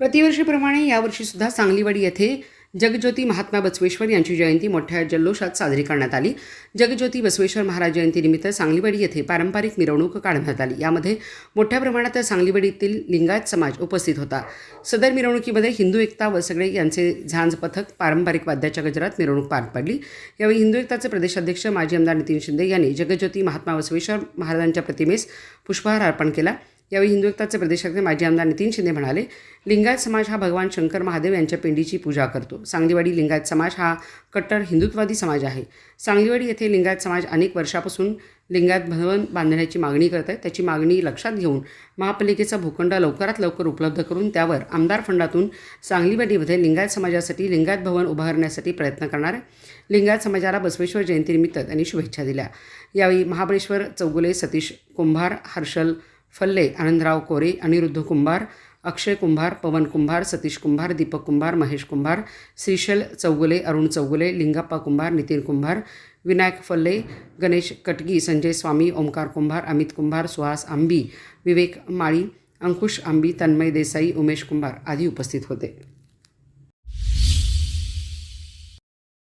प्रतिवर्षीप्रमाणे यावर्षीसुद्धा सांगलीवाडी येथे जगज्योती महात्मा बसवेश्वर यांची जयंती मोठ्या जल्लोषात साजरी करण्यात आली. जगज्योती बसवेश्वर महाराज जयंतीनिमित्त सांगलीवाडी येथे पारंपरिक मिरवणूक काढण्यात आली. यामध्ये मोठ्या प्रमाणात सांगलीवाडीतील लिंगायत समाज उपस्थित होता. सदर मिरवणुकीमध्ये हिंदू एकता वसगडे यांचे झांज पथक पारंपरिक वाद्याच्या गजरात मिरवणूक पार पडली. यावेळी हिंदू एकताचे प्रदेशाध्यक्ष माजी आमदार नितीन शिंदे यांनी जगज्योती महात्मा बसवेश्वर महाराजांच्या प्रतिमेस पुष्पहार अर्पण केला. यावेळी हिंदुत्वाचे एकताचे प्रदेशाध्यक्ष माजी आमदार नितीन शिंदे म्हणाले लिंगायत समाज हा भगवान शंकर महादेव यांच्या पिंडीची पूजा करतो. सांगलीवाडी लिंगायत समाज हा कट्टर हिंदुत्ववादी समाज आहे. सांगलीवाडी येथे लिंगायत समाज अनेक वर्षापासून लिंगायत भवन बांधण्याची मागणी करत आहे त्याची मागणी लक्षात घेऊन महापालिकेचा भूखंड लवकरात लवकर उपलब्ध करून त्यावर आमदार फंडातून सांगलीवाडीमध्ये लिंगायत समाजासाठी लिंगायत भवन उभारण्यासाठी प्रयत्न करणार आहे. लिंगायत समाजाला बसवेश्वर जयंतीनिमित्त त्यांनी शुभेच्छा दिल्या. यावेळी महाबळेश्वर चौगुले सतीश कुंभार हर्षल फल्ले आनंदराव कोरे अनिरुद्ध कुंभार अक्षय कुंभार पवन कुंभार सतीश कुंभार दीपक कुंभार महेश कुंभार श्रीशल चौगुले अरुण चौगुले लिंगाप्पा कुंभार नितीन कुंभार विनायक फल्ले गणेश कटगी संजय स्वामी ओमकार कुंभार अमित कुंभार सुहास आंबी विवेक माळी अंकुश आंबी तन्मय देसाई उमेश कुंभार आदी उपस्थित होते.